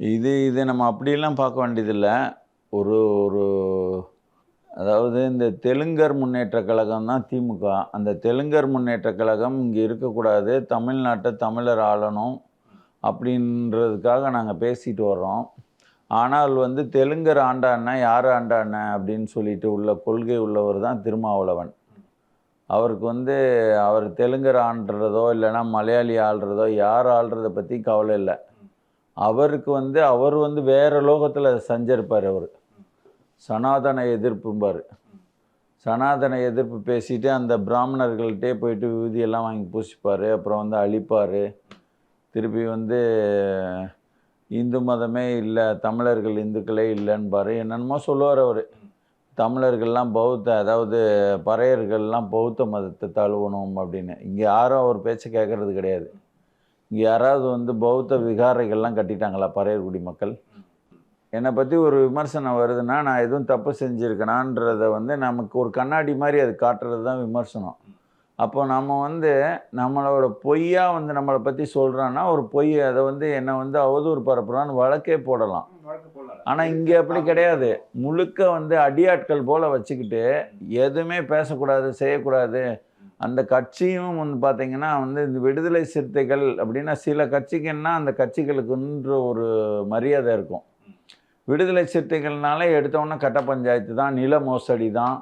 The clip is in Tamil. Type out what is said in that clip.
இது இது நம்ம அப்படியெல்லாம் பார்க்க வேண்டியதில்லை. ஒரு ஒரு அதாவது இந்த தெலுங்கர் முன்னேற்ற கழகம் தான் திமுக. அந்த தெலுங்கர் முன்னேற்ற கழகம் இங்கே இருக்கக்கூடாது தமிழ்நாட்டை தமிழர் ஆளணும் அப்படின்றதுக்காக நாங்கள் பேசிட்டு வர்றோம். ஆனால் வந்து தெலுங்கர் ஆண்டாண்ண யார் ஆண்டாண்ண அப்படின்னு சொல்லிட்டு உள்ள கொள்கை உள்ளவர் தான் திருமாவளவன். அவருக்கு வந்து அவர் தெலுங்கர் ஆண்டுறதோ இல்லைன்னா மலையாளி ஆள்றதோ யார் ஆள்றதை பற்றி கவலை இல்லை. அவருக்கு வந்து அவர் வந்து வேறு லோகத்தில் சஞ்சரிப்பார் அவர். சனாதன எதிர்ப்பும்பார். சனாதன எதிர்ப்பு பேசிட்டு அந்த பிராமணர்கள்ட்டே போயிட்டு விபூதியெல்லாம் வாங்கி பூசிப்பார் அப்புறம் வந்து அழிப்பார். திருப்பி வந்து இந்து மதமே இல்லை தமிழர்கள் இந்துக்களே இல்லைன்பாரு. என்னென்னமோ சொல்லுவார் அவர். தமிழர்கள்லாம் பௌத்த அதாவது பறையர்கள்லாம் பௌத்த மதத்தை தழுவணும் அப்படின்னு. இங்கே யாரும் அவர் பேச்சை கேட்கறது கிடையாது. யாராவது வந்து பௌத்த விகாரைகள்லாம் கட்டிட்டாங்களா பறையர்குடி மக்கள்? என்னை பற்றி ஒரு விமர்சனம் வருதுன்னா நான் எதுவும் தப்பு செஞ்சுருக்கேனான்றதை வந்து நமக்கு ஒரு கண்ணாடி மாதிரி அது காட்டுறது தான் விமர்சனம். அப்போ நம்ம வந்து நம்மளோட பொய்யா வந்து நம்மளை பற்றி சொல்கிறான்னா ஒரு பொய் அதை வந்து என்னை வந்து அவதூறு பரப்புறான்னு வழக்கே போடலாம். ஆனால் இங்கே அப்படி கிடையாது. முழுக்க வந்து அடியாட்கள் போல் வச்சுக்கிட்டு எதுவுமே பேசக்கூடாது செய்யக்கூடாது. அந்த கட்சியும் வந்து பார்த்தீங்கன்னா வந்து இந்த விடுதலை சிறுத்தைகள் அப்படின்னா சில கட்சிக்குன்னா அந்த கட்சிகளுக்குன்ற ஒரு மரியாதை இருக்கும். விடுதலை சிறுத்தைகள்னாலே எடுத்தோன்னே கட்ட பஞ்சாயத்து தான் நில மோசடி தான்